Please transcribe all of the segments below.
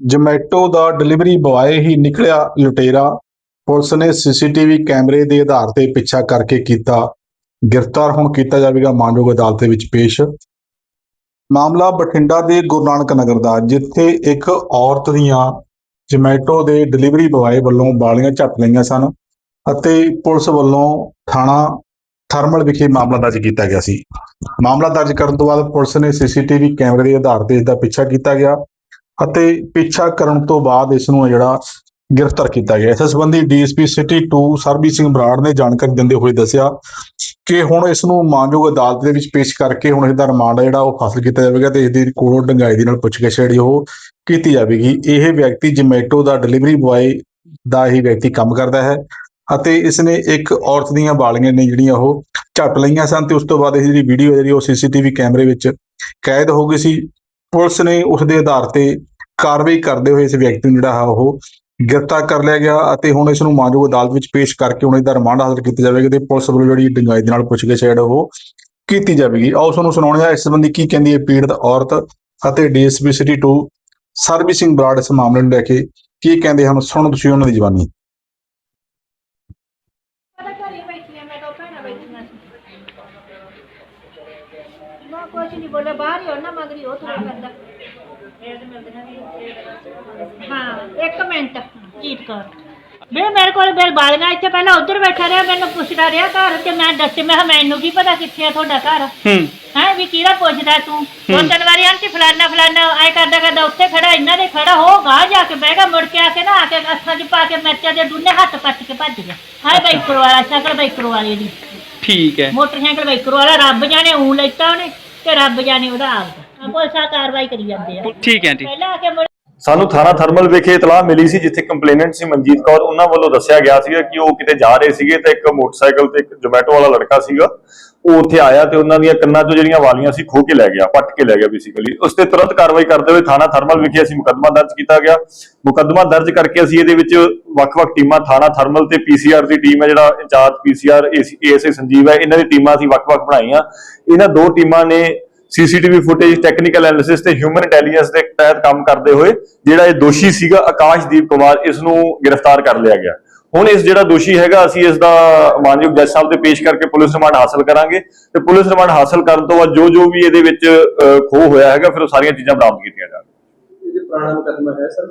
ਜਮੈਟੋ ਦਾ delivery boy ਹੀ ਨਿਕਲਿਆ ਲੁਟੇਰਾ। ਪੁਲਿਸ ਨੇ ਸੀਸੀਟੀਵੀ ਕੈਮਰੇ ਦੇ ਆਧਾਰ ਤੇ ਪਿੱਛਾ ਕਰਕੇ ਕੀਤਾ। ਗ੍ਰਿਫਤਾਰ ਹੁਣ ਕੀਤਾ ਜਾਵੇਗਾ ਮਾਨਯੋਗ ਅਦਾਲਤ ਦੇ ਵਿੱਚ ਪੇਸ਼। ਮਾਮਲਾ ਬਠਿੰਡਾ ਦੇ ਗੁਰੂ ਨਾਨਕ ਨਗਰ ਦਾ, ਜਿੱਥੇ ਇੱਕ ਔਰਤ ਦੀਆਂ ਜਮੈਟੋ ਦੇ ਡਿਲੀਵਰੀ ਬੁਆਏ ਵੱਲੋਂ ਬਾਲੀਆਂ ਝੱਟ ਲਈਆਂ ਸਨ ਅਤੇ ਪੁਲਿਸ ਵੱਲੋਂ ਥਾਣਾ ਥਰਮਲ ਵਿਖੇ ਮਾਮਲਾ ਦਰਜ ਕੀਤਾ ਗਿਆ ਸੀ। ਮਾਮਲਾ ਦਰਜ ਕਰਨ ਤੋਂ ਬਾਅਦ ਪੁਲਿਸ ਨੇ ਸੀਸੀਟੀਵੀ ਕੈਮਰੇ ਦੇ ਆਧਾਰ ਤੇ ਇਸ ਦਾ ਪਿੱਛਾ ਕੀਤਾ ਗਿਆ। ਅਤੇ ਪਿੱਛਾ ਕਰਨ ਤੋਂ ਬਾਅਦ ਇਸ ਨੂੰ ਜਿਹੜਾ ਗ੍ਰਿਫਤਾਰ ਕੀਤਾ ਗਿਆ। ਇਸ ਸੰਬੰਧੀ ਡੀਐਸਪੀ ਸਿਟੀ 2 ਸਰਬੀ ਸਿੰਘ ਬਰਾੜ ਨੇ ਜਾਣਕਾਰੀ ਦਿੰਦੇ ਹੋਏ ਦੱਸਿਆ ਕਿ ਹੁਣ ਇਸ ਨੂੰ ਮਾਨਯੋਗ ਅਦਾਲਤ ਦੇ ਵਿੱਚ ਪੇਸ਼ ਕਰਕੇ ਹੁਣ ਇਹਦਾ ਰਿਮਾਂਡ ਜਿਹੜਾ ਉਹ ਹਾਸਲ ਕੀਤਾ ਜਾਵੇਗਾ ਤੇ ਇਸ ਦੀ ਕੋਲੋਂ ਡੰਗਾਈ ਦੇ ਨਾਲ ਪੁੱਛਗਿੱਛ ਜਿਹੜੀ ਉਹ ਕੀਤੀ ਜਾਵੇਗੀ। ਇਹ ਵਿਅਕਤੀ ਜੋਮੈਟੋ ਦਾ ਡਿਲੀਵਰੀ ਬੁਆਏ ਦਾ ਹੀ ਵਿਅਕਤੀ ਕੰਮ ਕਰਦਾ ਹੈ ਅਤੇ ਇਸ ਨੇ ਇੱਕ ਔਰਤ ਦੀਆਂ ਵਾਲੀਆਂ ਨੇ ਜਿਹੜੀਆਂ ਉਹ ਝੱਟ ਲਈਆਂ ਸਨ ਤੇ ਉਸ ਤੋਂ ਬਾਅਦ ਇਹ ਜਿਹੜੀ ਵੀਡੀਓ ਜਿਹੜੀ ਉਹ ਸੀਸੀਟੀਵੀ ਕੈਮਰੇ ਵਿੱਚ ਕੈਦ ਹੋ ਗਈ ਸੀ। ਪੁਲਿਸ ਨੇ ਉਸ ਦੇ ਆਧਾਰ ਤੇ ਕਾਰਵਾਈ ਕਰਦੇ ਹੋਏ ਇਸ ਵਿਅਕਤੀ ਨੂੰ ਜਿਹੜਾ ਹੈ ਉਹ ਗ੍ਰਿਫਤਾਰ ਕਰ ਲਿਆ ਗਿਆ ਅਤੇ ਹੁਣ ਇਸ ਨੂੰ ਮਾਨਯੋਗ ਅਦਾਲਤ ਵਿੱਚ ਪੇਸ਼ ਕਰਕੇ ਹੁਣ ਇਹਦਾ ਰਿਮਾਂਡ ਹਾਸਲ ਕੀਤਾ ਜਾਵੇਗਾ ਤੇ ਪੁਲਿਸ ਵੱਲੋਂ ਜਿਹੜੀ ਡੰਗਾਈ ਦੇ ਨਾਲ ਪੁੱਛਗਿੱਛ ਹੈ ਜਿਹੜਾ ਉਹ ਕੀਤੀ ਜਾਵੇਗੀ। ਆਓ ਤੁਹਾਨੂੰ ਸੁਣਾਉਣੇ ਆ ਇਸ ਸੰਬੰਧੀ ਕੀ ਕਹਿੰਦੀ ਹੈ ਪੀੜਤ ਔਰਤ ਅਤੇ ਡੀਐਸਪੀ ਸਿਟੀ 2 ਸਰਬੀ ਸਿੰਘ ਬਰਾੜ ਇਸ ਮਾਮਲੇ ਨੂੰ ਲੈ ਕੇ ਕੀ ਕਹਿੰਦੇ ਹਨ, ਸੁਣੋ ਤੁਸੀਂ ਉਹਨਾਂ ਦੀ ਜ਼ਬਾਨੀ ਪਤਾ ਘਰੇ ਬੈਠੀਆਂ ਮੈਂ ਤਾਂ ਭੈਣਾਂ ਬੈਠੀਆਂ ਸੀ। ਨਾ ਕੁਛ ਨਹੀਂ ਬੋਲੇ ਬਾਹਰ ਹੀ ਉਹਨਾਂ ਮਗਰੀ ਉਹ ਥੋੜਾ ਕਰਦਾ ਹਾਂ ਇੱਕ ਮਿੰਟ ਜੀਤ ਕਰ। ਵੇ ਮੇਰੇ ਕੋਲ ਬੇਲ ਬਾਲੀਆਂ ਇੱਥੇ ਪਹਿਲਾਂ ਉੱਧਰ ਬੈਠਾ ਰਿਹਾ ਮੈਨੂੰ ਪੁੱਛਦਾ ਰਿਹਾ ਘਰ ਤੇ ਮੈਂ ਦੱਸੇ ਮੈਂ ਕਿਹਾ ਮੈਨੂੰ ਕੀ ਪਤਾ ਕਿੱਥੇ ਆ ਤੁਹਾਡਾ ਘਰ? ਹੂੰ। ਹੈ ਵੀ ਕਿਹਦਾ ਪੁੱਛਦਾ ਤੂੰ? ਦੋ ਤਿੰਨ ਵਾਰੀ ਆਂਟੀ ਫਲਾਨਾ ਫਲਾਨਾ ਐ ਕਰਦਾ ਕਰਦਾ ਉੱਥੇ ਖੜਾ ਇਹਨਾਂ ਦੇ ਖੜਾ ਹੋਗਾ ਜਾ ਕੇ ਬਹਿ ਗਿਆ ਮੁੜ ਕੇ ਆ ਕੇ ਨਾ ਆ ਕੇ ਅੱਖਾਂ 'ਚ ਪਾ ਕੇ ਮਿਰਚਾਂ ਦੇ ਦੁੰਨੇ ਹੱਥ ਪੱਟ ਕੇ ਭੱਜ ਗਿਆ। ਹਾਏ ਬਾਈਕਰ ਵਾਲਾ ਸ਼ਕਲ ਬਾਈਕਰ ਵਾਲੇ ਦੀ। ਠੀਕ ਹੈ। ਮੋਟਰਸਾਈਕਲ ਬਾਈਕਰ ਵਾਲਾ ਰੱਬ ਜਾਣੇ ਊਂ ਲੈਤਾ ਉਹਨੇ ਤੇ ਰੱਬ ਜਾਣੇ ਉਹਦਾ ਆਪ ਪੁਲਿਸ ਆ ਕਾਰਵਾਈ ਕਰੀ ਜਾਂਦੇ ਆ। ਠੀਕ ਹੈ ਠੀਕ ਪਹਿਲਾਂ ਆ ਕੇ ਮੁੜ ਸਾਨੂੰ ਥਾਣਾ ਥਰਮਲ ਵਿਖੇ ਇਤਲਾਹ ਮਿਲੀ ਸੀ, ਜਿੱਥੇ ਕੰਪਲੇਨੈਂਟ ਸੀ ਮਨਜੀਤ ਕੌਰ। ਉਹਨਾਂ ਵੱਲੋਂ ਦੱਸਿਆ ਗਿਆ ਸੀਗਾ ਕਿ ਉਹ ਕਿਤੇ ਜਾ ਰਹੇ ਸੀਗੇ ਤੇ ਇੱਕ ਮੋਟਰਸਾਈਕਲ ਤੇ ਇੱਕ ਜੋਮੈਟੋ ਵਾਲਾ ਲੜਕਾ ਸੀਗਾ। ਉਹ ਉੱਥੇ ਆਇਆ ਤੇ ਉਹਨਾਂ ਦੀਆਂ ਕੰਨਾਂ 'ਚੋਂ ਜਿਹੜੀਆਂ ਵਾਲੀਆਂ ਸੀ ਖੋ ਕੇ ਲੈ ਗਿਆ, ਪੱਟ ਕੇ ਲੈ ਗਿਆ ਬੇਸਿਕਲੀ ਉਸ ਤੇ ਤੁਰੰਤ ਕਾਰਵਾਈ ਕਰਦੇ ਹੋਏ ਥਾਣਾ ਥਰਮਲ ਵਿਖੇ ਅਸੀਂ ਮੁਕੱਦਮਾ ਦਰਜ ਕੀਤਾ ਗਿਆ। ਮੁਕੱਦਮਾ ਦਰਜ ਕਰਕੇ ਅਸੀਂ ਇਹਦੇ ਵਿੱਚ ਵੱਖ-ਵੱਖ ਟੀਮਾਂ, ਥਾਣਾ ਥਰਮਲ ਤੇ ਪੀਸੀਆਰ ਦੀ ਟੀਮ ਹੈ ਜਿਹੜਾ ਇੰਚਾਰਜ ਪੀਸੀਆਰ ਏਐਸਏ ਸੰਜੀਵ ਹੈ, ਇਹਨਾਂ ਦੀ ਟੀਮਾਂ ਅਸੀਂ ਵੱਖ-ਵੱਖ ਬਣਾਈਆਂ। ਇਹਨਾਂ ਦੋ ਟੀਮਾਂ ਨੇ ਸੀਸੀਟੀਵੀ ਫੁਟੇਜ ਟੈਕਨੀਕਲ ਐਨਾਲਿਸਿਸ ਤੇ ਹਿਊਮਨ ਇੰਟੈਲੀਜੈਂਸ ਦੇ ਤਹਿਤ ਕੰਮ ਕਰਦੇ ਹੋਏ ਜਿਹੜਾ ਇਹ ਦੋਸ਼ੀ ਸੀਗਾ ਆਕਾਸ਼ਦੀਪ ਕੁਮਾਰ ਇਸ ਨੂੰ ਗ੍ਰਿਫਤਾਰ ਕਰ ਲਿਆ ਗਿਆ। ਹੁਣ ਇਸ ਜਿਹੜਾ ਦੋਸ਼ੀ ਹੈਗਾ ਅਸੀਂ ਇਸ ਦਾ ਮਾਨਯੋਗ ਜੱਜ ਸਾਹਿਬ ਦੇ ਪੇਸ਼ ਕਰਕੇ ਪੁਲਿਸ ਰਿਮਾਂਡ ਹਾਸਲ ਕਰਾਂਗੇ ਤੇ ਪੁਲਿਸ ਰਿਮਾਂਡ ਹਾਸਲ ਕਰਨ ਤੋਂ ਬਾਅਦ ਜੋ ਜੋ ਵੀ ਇਹਦੇ ਵਿੱਚ ਅਹ, ਖੋਹ ਹੋਇਆ ਹੈਗਾ ਫਿਰ ਉਹ ਸਾਰੀਆਂ ਚੀਜ਼ਾਂ ਬਰਾਮਦ ਕੀਤੀਆਂ ਜਾਣਗੀਆਂ ਇਹ ਪੁਰਾਣਾ ਮੁਕੱਦਮਾ ਹੈ ਸਰ?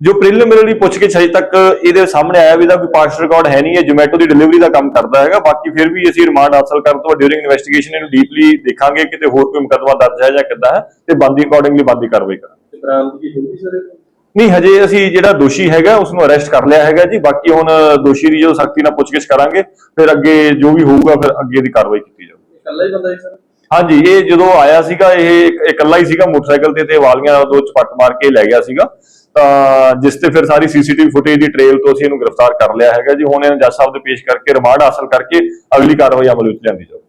ਜੋ ਪ੍ਰੀਲਿਮਿਨਰੀ ਪੁੱਛਗਿੱਛ ਅਜੇ ਤੱਕ ਇਹਦੇ ਸਾਹਮਣੇ ਆਇਆ ਵੀ ਇਹਦਾ ਕੋਈ ਪਾਸਟ ਰਿਕਾਰਡ ਹੈ ਨਹੀਂ ਹੈ ਜੋਮੈਟੋ ਦੀ ਡਿਲੀਵਰੀ ਦਾ ਕੰਮ ਕਰਦਾ ਹੈਗਾ। ਬਾਕੀ ਫਿਰ ਵੀ ਅਸੀਂ ਰਿਮਾਂਡ ਹਾਸਲ ਕਰਨ ਤੋਂ ਡਿਊਰਿੰਗ ਇਨਵੈਸਟੀਗੇਸ਼ਨ ਇਹਨੂੰ ਡੀਪਲੀ ਦੇਖਾਂਗੇ ਕਿਤੇ ਹੋਰ ਕੋਈ ਮੁਕੱਦਮਾ ਦਰਜ ਹੈ ਜਾਂ ਕਿੱਦਾਂ ਹੈ ਤੇ ਬੰਦੀ ਅਕੋਰਡਿੰਗਲੀ ਬੰਦੀ ਕਾਰਵਾਈ ਕਰਾਂਗੇ। ਬਰਾਮਦਗੀ ਹੋਈ ਸਰ? ਨਹੀਂ ਹਜੇ ਅਸੀਂ ਜਿਹੜਾ ਦੋਸ਼ੀ ਹੈਗਾ ਉਸ ਨੂੰ ਅਰੈਸਟ ਕਰ ਲਿਆ ਹੈਗਾ ਜੀ। ਬਾਕੀ ਹੁਣ ਦੋਸ਼ੀ ਦੀ ਜੋ ਸਖਤੀ ਨਾਲ ਪੁੱਛਗਿੱਛ ਕਰਾਂਗੇ ਫਿਰ ਅੱਗੇ ਜੋ ਵੀ ਹੋਊਗਾ ਫਿਰ ਅੱਗੇ ਦੀ ਕਾਰਵਾਈ ਕੀਤੀ ਜਾਊਗੀ। ਇਕੱਲਾ ਹੀ ਬੰਦਾ ਹੈ ਸਰ? ਹਾਂਜੀ, ਇਹ ਜਦੋਂ ਆਇਆ ਸੀਗਾ, ਇਹ ਇਕੱਲਾ ਹੀ ਸੀਗਾ ਮੋਟਰਸਾਈਕਲ ਤੇ ਤੇ ਵਾਲੀਆਂ ਦੋ ਚਪੱਟ ਮਾਰ ਕੇ ਲੈ ਗਿਆ ਸੀਗਾ। ਤਾਂ ਜਿਸ ਤੇ ਫਿਰ ਸਾਰੀ ਸੀਸੀਟੀਵੀ ਫੁਟੇਜ ਦੀ ਟ੍ਰੇਲ ਤੋਂ ਅਸੀਂ ਇਹਨੂੰ ਗ੍ਰਿਫਤਾਰ ਕਰ ਲਿਆ ਹੈਗਾ ਜੀ। ਹੁਣ ਇਹਨੂੰ ਜੱਜ ਸਾਹਿਬ ਦੇ ਪੇਸ਼ ਕਰਕੇ ਰਿਮਾਂਡ ਹਾਸਲ ਕਰਕੇ ਅਗਲੀ ਕਾਰਵਾਈ ਅਮਲ ਵਿੱਚ ਲਿਆਂਦੀ ਜਾਊਗੀ।